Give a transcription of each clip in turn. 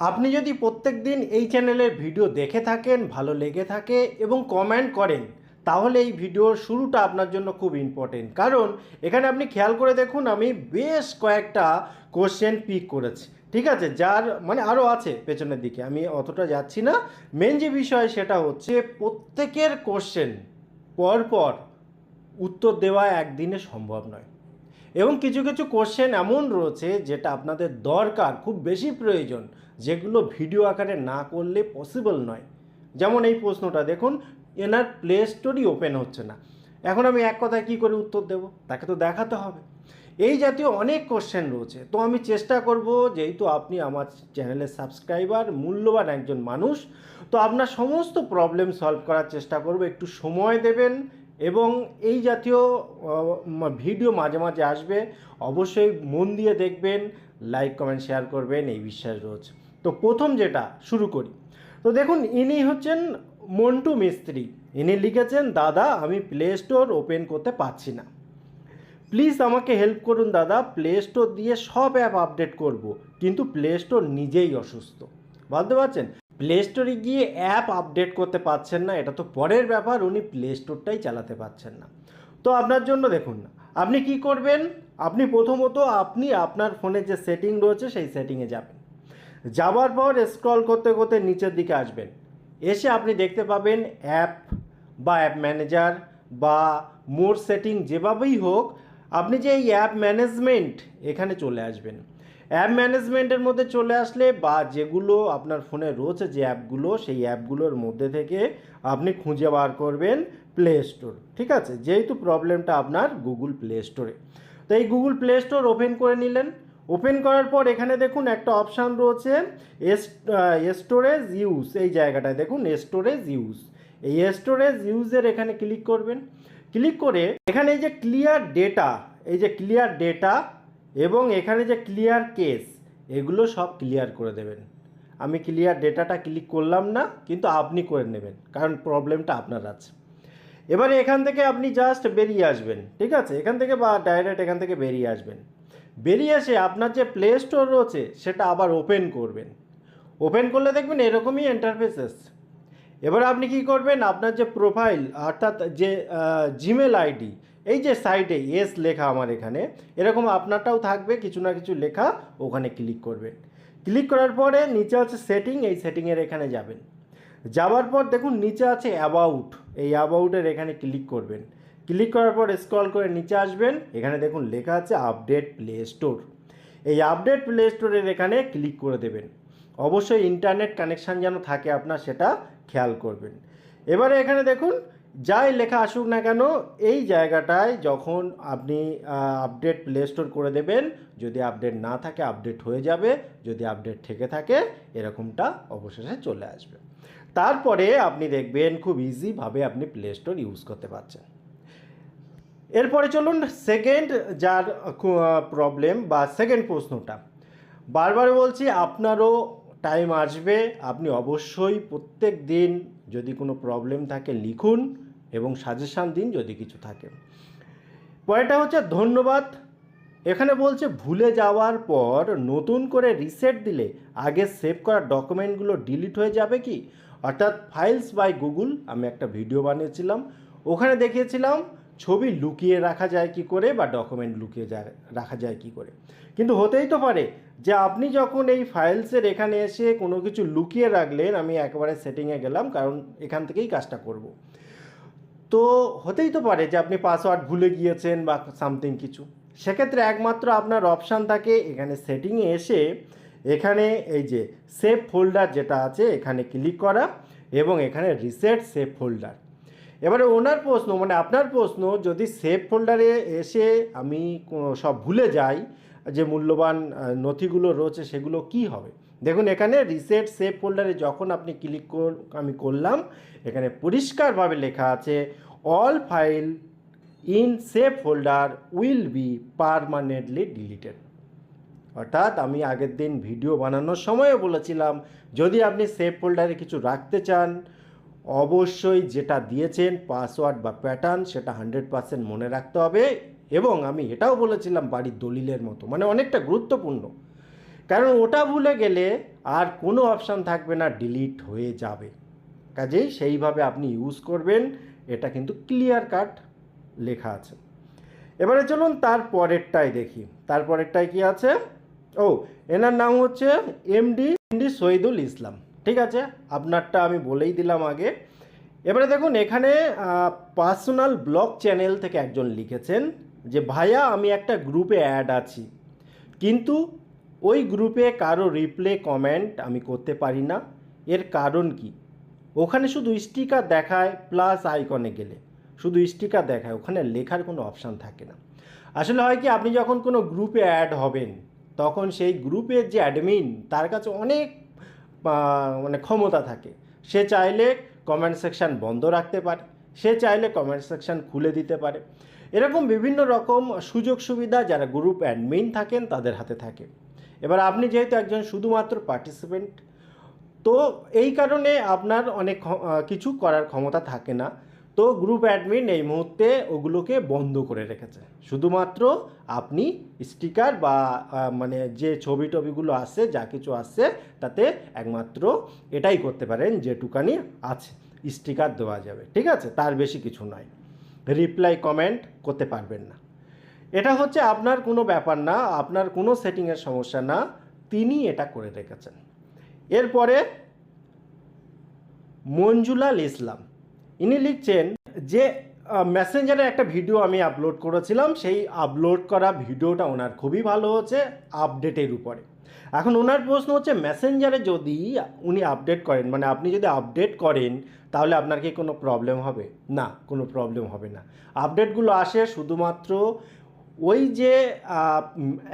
আপনি যদি প্রত্যেক দিন এই চ্যানেলের ভিডিও দেখে থাকেন, ভালো লেগে থাকে এবং কমেন্ট করেন, তাহলে এই ভিডিওর শুরুটা আপনার জন্য খুব ইম্পর্টেন্ট কারণ এখানে আপনি খেয়াল করে দেখুন, আমি বেশ কয়েকটা কোশ্চেন পিক করেছি। ঠিক আছে? যার মানে আরও আছে পেছনের দিকে। আমি অতটা যাচ্ছি না। মেন যে বিষয় সেটা হচ্ছে, প্রত্যেকের কোশ্চেন পরপর উত্তর দেওয়া একদিনে সম্ভব নয়। এবং কিছু কিছু কোশ্চেন এমন রয়েছে যেটা আপনাদের দরকার, খুব বেশি প্রয়োজন, যেগুলো ভিডিও আকারে না করলে পসিবল নয়। যেমন এই প্রশ্নটা, দেখুন, এনার প্লে স্টোরই ওপেন হচ্ছে না। এখন আমি এক কথায় কী করে উত্তর দেব? তাকে তো দেখাতে হবে। এই জাতীয় অনেক কোশ্চেন রয়েছে। তো আমি চেষ্টা করব, যেহেতু আপনি আমার চ্যানেলের সাবস্ক্রাইবার মূল্যবান একজন মানুষ, তো আপনার সমস্ত প্রবলেম সলভ করার চেষ্টা করব। একটু সময় দেবেন এবং এই জাতীয় ভিডিও মাঝে মাঝে আসবে। অবশ্যই মন দিয়ে দেখবেন লাইক কমেন্ট শেয়ার করবেন, এই বিশ্বাস রয়েছে। তো প্রথম যেটা, শুরু করি। তো দেখুন, ইনি হচ্ছেন মন্টু মিস্ত্রি। ইনি লিখেছেন, দাদা, আমি প্লে স্টোর ওপেন করতে পারছি না। প্লিজ আমাকে হেল্প করুন, দাদা। প্লে স্টোর দিয়ে সব অ্যাপ আপডেট করব। কিন্তু প্লে স্টোর নিজেই অসুস্থ। বুঝতে পারছেন? প্লে স্টোরে গিয়ে অ্যাপ আপডেট করতে পারছেন না, এটা তো পরের ব্যাপার, উনি প্লে স্টোরটাই চালাতে পারছেন না। তো আপনার জন্য দেখুন, আপনি কি করবেন? আপনি প্রথমত আপনি আপনার ফোনে যে সেটিং রয়েছে, সেই সেটিংয়ে যাবেন। যাওয়ার পর স্ক্রল করতে করতে নিচের দিকে আসবেন। এসে আপনি দেখতে পাবেন অ্যাপ বা অ্যাপ ম্যানেজার বা মোর সেটিং যেভাবেই হোক, আপনি যে এই অ্যাপ ম্যানেজমেন্ট এখানে চলে আসবেন। অ্যাপ ম্যানেজমেন্টের মধ্যে চলে আসলে বা যেগুলো আপনার ফোনে রয়েছে যে অ্যাপগুলো, সেই অ্যাপগুলোর মধ্যে থেকে আপনি খুঁজে বার করবেন প্লে স্টোর ঠিক আছে? যেহেতু প্রবলেমটা আপনার গুগল প্লে স্টোরে তো এই গুগল প্লে স্টোর ওপেন করে নিলেন। ওপেন করার পর এখানে দেখুন একটা অপশান রয়েছে স্টোরেজ ইউজ এই জায়গাটায় দেখুন স্টোরেজ ইউজ এই স্টোরেজ ইউজের এখানে ক্লিক করবেন। ক্লিক করে এখানে এই যে ক্লিয়ার ডেটা এই যে ক্লিয়ার ডেটা এবং এখানে যে ক্লিয়ার কেস এগুলো সব ক্লিয়ার করে দেবেন। আমি ক্লিয়ার ডেটাটা ক্লিক করলাম না, কিন্তু আপনি করে নেবেন, কারণ প্রবলেমটা আপনার আছে। এবারে এখান থেকে আপনি জাস্ট বেরিয়ে আসবেন, ঠিক আছে? এখান থেকে বা ডাইরেক্ট এখান থেকে বেরিয়ে আসবেন। বেরিয়ে এসে আপনার যে প্লে স্টোর রয়েছে, সেটা আবার ওপেন করবেন। ওপেন করলে দেখবেন এরকমই ইন্টারফেস এসছে এবার আপনি কি করবেন? আপনার যে প্রোফাইল অর্থাৎ যে জিমেল আইডি এই যে সাইটে এস লেখা আমার এখানে, এরকম আপনারটাও থাকবে, কিছু না কিছু লেখা ওখানে ক্লিক করবেন। ক্লিক করার পরে নিচে আছে সেটিং এই সেটিংয়ের এখানে যাবেন। যাওয়ার পর দেখুন নিচে আছে অ্যাবাউট এই অ্যাবাউটের এখানে ক্লিক করবেন। ক্লিক করার পর স্ক্রল করে নিচে আসবেন, এখানে দেখুন লেখা আছে আপডেট প্লে স্টোর এই আপডেট প্লে স্টোরের এখানে ক্লিক করে দেবেন। অবশ্যই ইন্টারনেট কানেকশান যেন থাকে আপনার সেটা খেয়াল করবেন। এবারে এখানে দেখুন যাই লেখা আসুক না কেন, এই জায়গাটায় যখন আপনি আপডেট প্লে স্টোর করে দেবেন, যদি আপডেট না থাকে আপডেট হয়ে যাবে, যদি আপডেট থেকে থাকে, এরকমটা অবশেষে চলে আসবে। তারপরে আপনি দেখবেন খুব ইজিভাবে আপনি প্লে স্টোর ইউজ করতে পারছেন। এরপরে চলুন সেকেন্ড যার প্রবলেম বা সেকেন্ড প্রশ্নটা। বারবার বলছি, আপনারও টাইম আসবে, আপনি অবশ্যই প্রত্যেক দিন যদি কোনো প্রবলেম থাকে লিখুন এবং সাজেশান দিন যদি কিছু থাকে। পরেরটা হচ্ছে ধন্যবাদ। এখানে বলছে ভুলে যাওয়ার পর নতুন করে রিসেট দিলে আগে সেভ করা ডকুমেন্টগুলো ডিলিট হয়ে যাবে কি? অর্থাৎ ফাইলস বাই গুগল আমি একটা ভিডিও বানিয়েছিলাম। ওখানে দেখিয়েছিলাম ছবি লুকিয়ে রাখা যায় কি করে বা ডকুমেন্ট লুকিয়ে যায় রাখা যায় কি করে? কিন্তু হতেই তো পারে যে আপনি যখন এই ফাইলসের এখানে এসে কোনো কিছু লুকিয়ে রাখলেন, আমি একবারে সেটিংয়ে গেলাম, কারণ এখান থেকেই কাজটা করব। তো হতেই তো পারে যে আপনি পাসওয়ার্ড ভুলে গিয়েছেন বা সামথিং কিছু। সেক্ষেত্রে একমাত্র আপনার অপশান থাকে এখানে সেটিংয়ে এসে এখানে এই যে সেভ ফোল্ডার যেটা আছে, এখানে ক্লিক করা এবং এখানে রিসেট সেভ ফোল্ডার এবারে ওনার প্রশ্ন মানে আপনার প্রশ্ন, যদি সেভ ফোল্ডারে এসে আমি সব ভুলে যাই, যে মূল্যবান নথিগুলো রয়েছে সেগুলো কি হবে? দেখুন, এখানে রিসেট সেভ ফোল্ডারে যখন আপনি ক্লিক আমি করলাম, এখানে পরিষ্কারভাবে লেখা আছে all file in save folder will be permanently deleted অর্থাৎ আমি আগের দিন ভিডিও বানানোর সময়ও বলেছিলাম, যদি আপনি সেভ ফোল্ডারে কিছু রাখতে চান অবশ্যই যেটা দিয়েছেন পাসওয়ার্ড বা প্যাটার্ন সেটা হান্ড্রেড পার্সেন্ট মনে রাখতে হবে এবং আমি এটাও বলেছিলাম বাড়ির দলিলের মতো মানে অনেকটা গুরুত্বপূর্ণ। কারণ ওটা ভুলে গেলে আর কোনো অপশান থাকবে না, ডিলিট হয়ে যাবে। কাজেই সেইভাবে আপনি ইউজ করবেন, এটা কিন্তু ক্লিয়ার কাট লেখা আছে। এবারে চলুন তার পরেরটাই দেখি। তার পরেরটায় কি আছে? ও, এনার নাম হচ্ছে এমডি এমডি শহীদুল ইসলাম। ঠিক আছে? আপনারটা আমি বলেই দিলাম আগে। এবারে দেখুন, এখানে পার্সোনাল ব্লগ চ্যানেল থেকে একজন লিখেছেন যে, ভাইয়া, আমি একটা গ্রুপে অ্যাড আছি। কিন্তু ওই গ্রুপে কারও রিপ্লে, কমেন্ট আমি করতে পারি না। এর কারণ কি? ওখানে শুধু স্টিকার দেখায়, প্লাস আইকনে গেলে। শুধু স্টিকার দেখায়, ওখানে লেখার কোনো অপশান থাকে না। আসলে হয় কি, আপনি যখন কোনো গ্রুপে অ্যাড হবেন, তখন সেই গ্রুপের যে অ্যাডমিন, তার কাছে অনেক মানে ক্ষমতা থাকে, সে চাইলে কমেন্ট সেকশন বন্ধ রাখতে পারে, সে চাইলে কমেন্ট সেকশন খুলে দিতে পারে। এরকম বিভিন্ন রকম সুযোগ সুবিধা যারা গ্রুপ অ্যাডমিন থাকেন তাদের হাতে থাকে। এবার আপনি যেহেতু একজন শুধুমাত্র পার্টিসিপেন্ট তো এই কারণে আপনার অনেক কিছু করার ক্ষমতা থাকে না। তো গ্রুপ অ্যাডমিন এই মুহূর্তে ওগুলোকে বন্ধ করে রেখেছে। শুধুমাত্র আপনি স্টিকার বা মানে যে ছবি টবিগুলো আসছে যা কিছু আসছে তাতে একমাত্র এটাই করতে পারেন যেটুকানি আছে স্টিকার দেওয়া যাবে, ঠিক আছে? তার বেশি কিছু নয়। রিপ্লাই কমেন্ট করতে পারবেন না। এটা হচ্ছে আপনার কোনো ব্যাপার না, আপনার কোনো সেটিংয়ের সমস্যা না, তিনি এটা করে রেখেছেন। এরপরে মঞ্জুলাল ইসলাম ইনি লিখছেন যে মেসেঞ্জারে একটা ভিডিও আমি আপলোড করেছিলাম। সেই আপলোড করা ভিডিওটা ওনার খুবই ভালো হচ্ছে আপডেটের উপরে। এখন ওনার প্রশ্ন হচ্ছে মেসেঞ্জারে যদি উনি আপডেট করেন মানে আপনি যদি আপডেট করেন, তাহলে আপনার কি কোনো প্রবলেম হবে? না, কোনো প্রবলেম হবে না। আপডেটগুলো আসে শুধুমাত্র ওই যে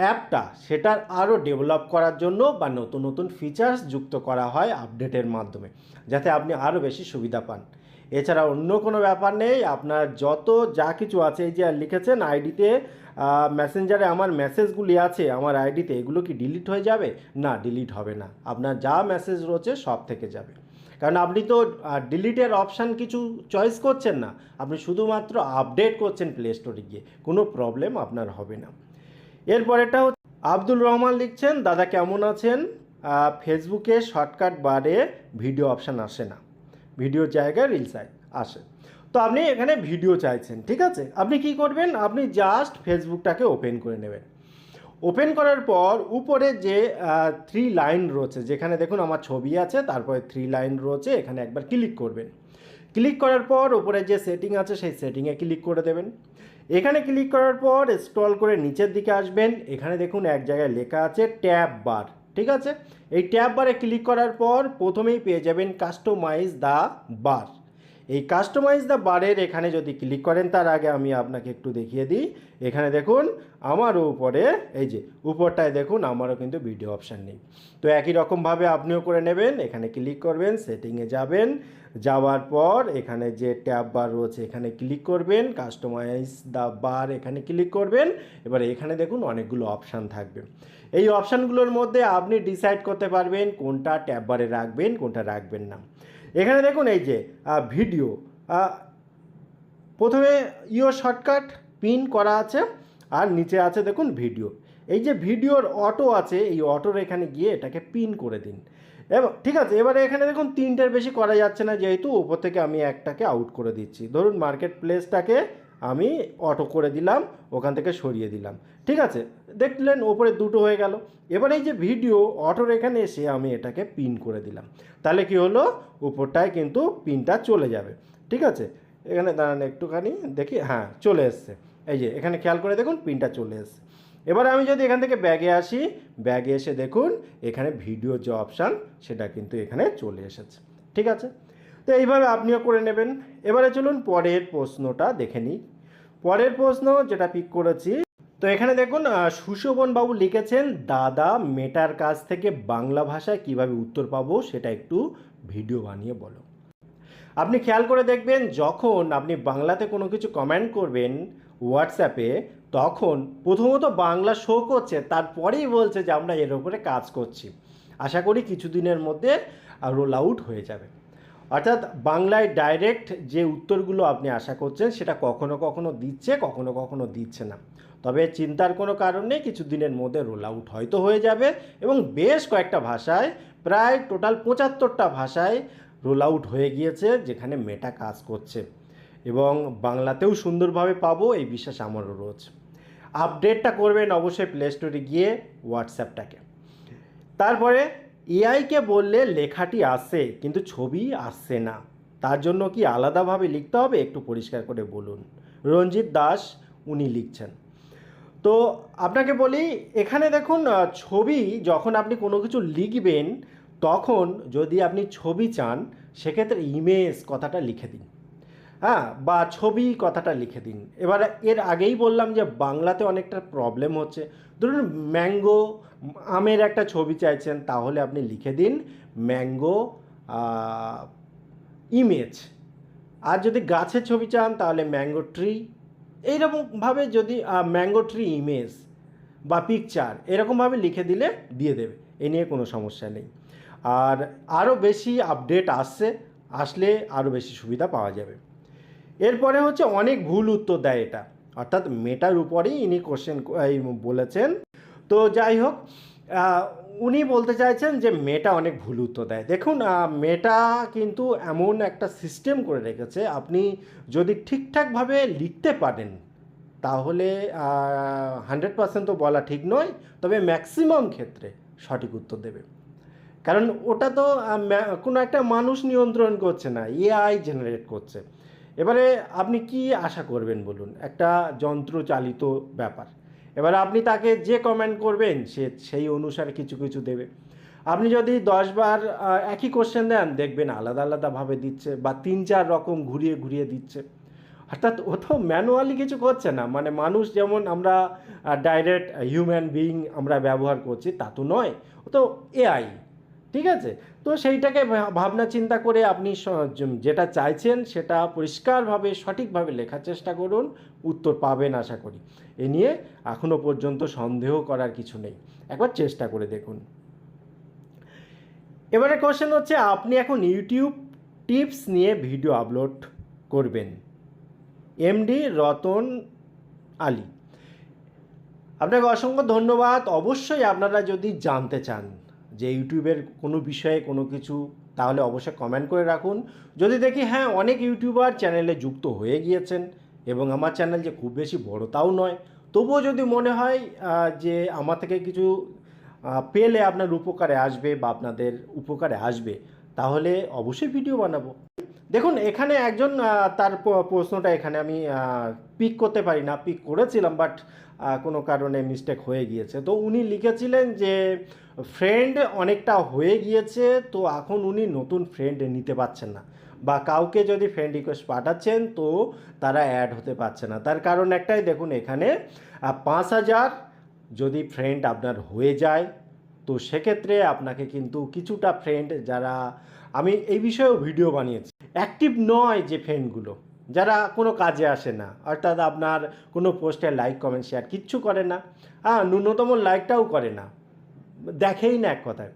অ্যাপটা, সেটার আরও ডেভেলপ করার জন্য বা নতুন নতুন ফিচার্স যুক্ত করা হয় আপডেটের মাধ্যমে, যাতে আপনি আরও বেশি সুবিধা পান। এছাড়া অন্য কোনো ব্যাপার নেই, আপনার যত যা কিছু আছে, এই যে লিখেছেন আইডিতে মেসেঞ্জারে আমার মেসেজগুলি আছে আমার আইডিতে, এগুলো কি ডিলিট হয়ে যাবে? না, ডিলিট হবে না। আপনার যা মেসেজ রয়েছে সব থেকে যাবে। কারণ আপনি তো ডিলিটের অপশান কিছু চয়েস করছেন না। আপনি শুধুমাত্র আপডেট করছেন প্লে স্টোরে গিয়ে, কোনো প্রবলেম আপনার হবে না। এরপরেটা হচ্ছে আব্দুল রহমান লিখছেন, দাদা কেমন আছেন? ফেসবুকে শর্টকাট বারে ভিডিও অপশান আসে না। ভিডিও জায়গায় রিলস আসে। তো আপনি এখানে ভিডিও চাইছেন, ঠিক আছে? আপনি কি করবেন? আপনি জাস্ট ফেসবুকটাকে ওপেন করে নেবেন। ওপেন করার পর উপরে যে থ্রি লাইন রয়েছে, যেখানে দেখুন আমার ছবি আছে, তারপরে থ্রি লাইন রয়েছে, এখানে একবার ক্লিক করবেন। ক্লিক করার পর উপরে যে সেটিং আছে, সেই সেটিংয়ে ক্লিক করে দেবেন। এখানে ক্লিক করার পর স্ক্রল করে নিচের দিকে আসবেন। এখানে দেখুন এক জায়গায় লেখা আছে ট্যাব বার ঠিক আছে? এই ট্যাব বারে ক্লিক করার পর প্রথমেই পেয়ে যাবেন কাস্টমাইজ দ্য বার এই কাস্টমাইজ দ্য বারের এখানে যদি ক্লিক করেন, তার আগে আমি আপনাকে একটু দেখিয়ে দিই। এখানে দেখুন, আমারও উপরে, এই যে, উপরটায় দেখুন, আমারও কিন্তু ভিডিও অপশান নেই। তো একই রকমভাবে আপনিও করে নেবেন, এখানে ক্লিক করবেন সেটিংয়ে যাবেন। যাওয়ার পর এখানে যে ট্যাব বার রয়েছে, এখানে ক্লিক করবেন কাস্টমাইজ দ্য বার এখানে ক্লিক করবেন। এবার এখানে দেখুন, অনেকগুলো অপশান থাকবে। এই অপশানগুলোর মধ্যে আপনি ডিসাইড করতে পারবেন কোনটা ট্যাব বারে রাখবেন, কোনটা রাখবেন না। এখানে দেখুন এই যে ভিডিও প্রথমে ইও শর্টকাট পিন করা আছে আর নিচে আছে দেখুন ভিডিও এই যে ভিডিওর অটো আছে, এই অটোর এখানে গিয়ে এটাকে পিন করে দিন। এবং, ঠিক আছে, এবারে এখানে দেখুন তিনটের বেশি করা যাচ্ছে না, যেহেতু উপর থেকে আমি একটাকে আউট করে দিচ্ছি। ধরুন মার্কেট প্লেসটাকে আমি অটো করে দিলাম, ওখান থেকে সরিয়ে দিলাম। ঠিক আছে? দেখলেন ওপরে দুটো হয়ে গেল। এবার এই যে ভিডিও অটোর এখানে এসে আমি এটাকে পিন করে দিলাম। তাহলে কি হলো? উপরটায় কিন্তু পিনটা চলে যাবে। ঠিক আছে? এখানে দাঁড়ান একটুখানি, দেখি হ্যাঁ চলে এসছে। এই যে, এখানে খেয়াল করে দেখুন পিনটা চলে এসছে। এবার আমি যদি এখান থেকে ব্যাগে আসি ব্যাগে এসে দেখুন, এখানে ভিডিও যে অপশান সেটা কিন্তু এখানে চলে এসেছে। ঠিক আছে? তো এইভাবে আপনিও করে নেবেন। এবারে চলুন পরের প্রশ্নটা দেখে নিই। পরের প্রশ্ন যেটা পিক করেছি তো এখানে দেখুন সুশোভন বাবু লিখেছেন, দাদা মেটার কাছ থেকে বাংলা ভাষায় কীভাবে উত্তর পাবো সেটা একটু ভিডিও বানিয়ে বলো। আপনি খেয়াল করে দেখবেন, যখন আপনি বাংলাতে কোনো কিছু কমেন্ট করবেন হোয়াটসঅ্যাপে তখন প্রথমত বাংলা শো করছে, তারপরেই বলছে যে আমরা এর উপরে কাজ করছি। আশা করি কিছুদিনের মধ্যে রোল আউট হয়ে যাবে। অর্থাৎ বাংলায় ডাইরেক্ট যে উত্তরগুলো আপনি আশা করছেন, সেটা কখনো কখনো দিচ্ছে, কখনো কখনো দিচ্ছে না। তবে চিন্তার কোনো কারণ নেই কিছু দিনের মধ্যে রোল আউট হয়তো হয়ে যাবে এবং বেশ কয়েকটা ভাষায়, প্রায় টোটাল পঁচাত্তরটা ভাষায় রোল আউট হয়ে গিয়েছে, যেখানে মেটা কাজ করছে। এবং বাংলাতেও সুন্দরভাবে পাবো, এই বিশ্বাস আমারও রয়েছে। আপডেটটা করবেন অবশ্যই প্লে স্টোরে গিয়ে হোয়াটসঅ্যাপটাকে তারপরে এআইকে বললে লেখাটি আসে, কিন্তু ছবি আসছে না। তার জন্য কি আলাদাভাবে লিখতে হবে? একটু পরিষ্কার করে বলুন। রঞ্জিত দাস উনি লিখছেন। তো আপনাকে বলি, এখানে দেখুন ছবি যখন আপনি কোনো কিছু লিখবেন, তখন যদি আপনি ছবি চান, সেক্ষেত্রে ইমেজ কথাটা লিখে দিন। হ্যাঁ বা ছবি কথাটা লিখে দিন। এবার এর আগেই বললাম যে বাংলাতে অনেকটা প্রবলেম হচ্ছে। ধরুন ম্যাঙ্গো আমের একটা ছবি চাইছেন, তাহলে আপনি লিখে দিন ম্যাঙ্গো ইমেজ। আর যদি গাছের ছবি চান, তাহলে ম্যাঙ্গো ট্রি। এইরকমভাবে যদি ম্যাঙ্গো ট্রি ইমেজ বা পিকচার এরকমভাবে লিখে দিলে দিয়ে দেবে, এ নিয়ে কোনো সমস্যা নেই। আর আরও বেশি আপডেট আসছে, আসলে আরও বেশি সুবিধা পাওয়া যাবে। এরপরে হচ্ছে অনেক ভুল উত্তর দেয় এটা। অর্থাৎ মেটার উপরেই ইনি কোশ্চেন বলেছেন। তো যাই হোক উনি বলতে চাইছেন যে মেটা অনেক ভুল উত্তর দেয়। দেখুন মেটা কিন্তু এমন একটা সিস্টেম করে রেখেছে, আপনি যদি ঠিকঠাকভাবে লিখতে পারেন, তাহলে হান্ড্রেড পার্সেন্ট তো বলা ঠিক নয়, তবে ম্যাক্সিমাম ক্ষেত্রে সঠিক উত্তর দেবে। কারণ ওটা তো কোনো একটা মানুষ নিয়ন্ত্রণ করছে না এআই জেনারেট করছে। এবারে আপনি কি আশা করবেন বলুন? একটা যন্ত্র চালিত ব্যাপার। এবারে আপনি তাকে যে কমেন্ট করবেন, সে সেই অনুসারে কিছু কিছু দেবে। আপনি যদি দশবার একই কোশ্চেন দেন, দেখবেন আলাদা আলাদাভাবে দিচ্ছে বা তিন চার রকম ঘুরিয়ে ঘুরিয়ে দিচ্ছে। অর্থাৎ ও তো ম্যানুয়ালি কিছু করছে না। মানে মানুষ যেমন আমরা ডাইরেক্ট হিউম্যান বিইং আমরা ব্যবহার করছি, তা তো নয়। ও তো এআই ঠিক আছে? তো সেইটাকে ভাবনা চিন্তা করে আপনি যেটা চাইছেন সেটা পরিষ্কারভাবে, সঠিকভাবে লেখার চেষ্টা করুন, উত্তর পাবেন আশা করি। এ নিয়ে এখনও পর্যন্ত সন্দেহ করার কিছু নেই। একবার চেষ্টা করে দেখুন। এবারে কোশ্চেন হচ্ছে, আপনি এখন ইউটিউব টিপস নিয়ে ভিডিও আপলোড করবেন। এমডি রতন আলী। আপনাকে অসংখ্য ধন্যবাদ। অবশ্যই আপনারা যদি জানতে চান যে ইউটিউবের কোনো বিষয়ে কোনো কিছু, তাহলে অবশ্যই কমেন্ট করে রাখুন। যদি দেখি হ্যাঁ অনেক ইউটিউবার চ্যানেলে যুক্ত হয়ে গিয়েছেন এবং আমার চ্যানেল যে খুব বেশি বড় তাও নয়। তবুও যদি মনে হয় যে আমার থেকে কিছু পেলে আপনার উপকারে আসবে বা আপনাদের উপকারে আসবে, তাহলে অবশ্যই ভিডিও বানাবো। দেখুন, এখানে একজন তার প্রশ্নটা এখানে আমি পিক করতে পারি না পিক করেছিলাম বাট কোনো কারণে মিস্টেক হয়ে গিয়েছে। তো উনি লিখেছিলেন যে ফ্রেন্ড অনেকটা হয়ে গিয়েছে, তো এখন উনি নতুন ফ্রেন্ড নিতে পারছেন না। বা কাউকে যদি ফ্রেন্ড রিকোয়েস্ট পাঠাচ্ছেন, তো তারা অ্যাড হতে পারছে না। তার কারণ একটাই, দেখুন, এখানে পাঁচ হাজার যদি ফ্রেন্ড আপনার হয়ে যায়, তো সেক্ষেত্রে আপনাকে কিন্তু কিছুটা ফ্রেন্ড যারা, আমি এই বিষয়েও ভিডিও বানিয়েছি। অ্যাক্টিভ নয় যে ফ্রেন্ডগুলো যারা কোনো কাজে আসে না, অর্থাৎ আপনার কোনো পোস্টে লাইক কমেন্ট শেয়ার কিচ্ছু করে না হ্যাঁ ন্যূনতম লাইকটাও করে না, দেখেই না এক কথায়।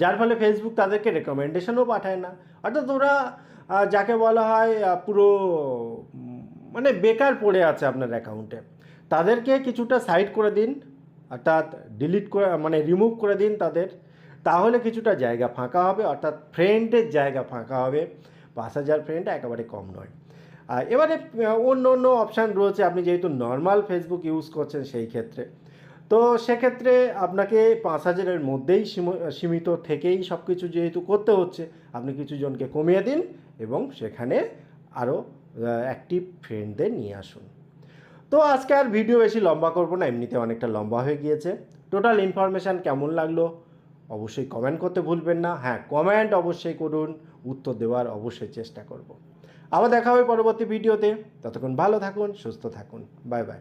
যার ফলে ফেসবুক তাদেরকে রেকমেন্ডেশনও পাঠায় না। অর্থাৎ ওরা যাকে বলা হয় পুরো মানে বেকার পড়ে আছে আপনার অ্যাকাউন্টে তাদেরকে কিছুটা সাইড করে দিন, অর্থাৎ ডিলিট করে মানে রিমুভ করে দিন তাদের। তাহলে কিছুটা জায়গা ফাঁকা হবে, অর্থাৎ ফ্রেন্ডের জায়গা ফাঁকা হবে। পাঁচ হাজার ফ্রেন্ড একেবারে কম নয়। এবারে অন্য অন্য অপশান রয়েছে। আপনি যেহেতু নর্মাল ফেসবুক ইউজ করছেন সেই ক্ষেত্রে। তো সেক্ষেত্রে আপনাকে পাঁচ হাজারের মধ্যেই সীমিত থেকেই সব কিছু যেহেতু করতে হচ্ছে, আপনি কিছু জনকে কমিয়ে দিন এবং সেখানে আরও অ্যাক্টিভ ফ্রেন্ডদের নিয়ে আসুন। তো আজকে আর ভিডিও বেশি লম্বা করব না, এমনিতে অনেকটা লম্বা হয়ে গিয়েছে। টোটাল ইনফরমেশান কেমন লাগল অবশ্যই কমেন্ট করতে ভুলবেন না। হ্যাঁ কমেন্ট অবশ্যই করুন, উত্তর দেওয়ার অবশ্যই চেষ্টা করব। আবার দেখা হবে পরবর্তী ভিডিওতে। ততক্ষণ ভালো থাকুন সুস্থ থাকুন। Bye bye.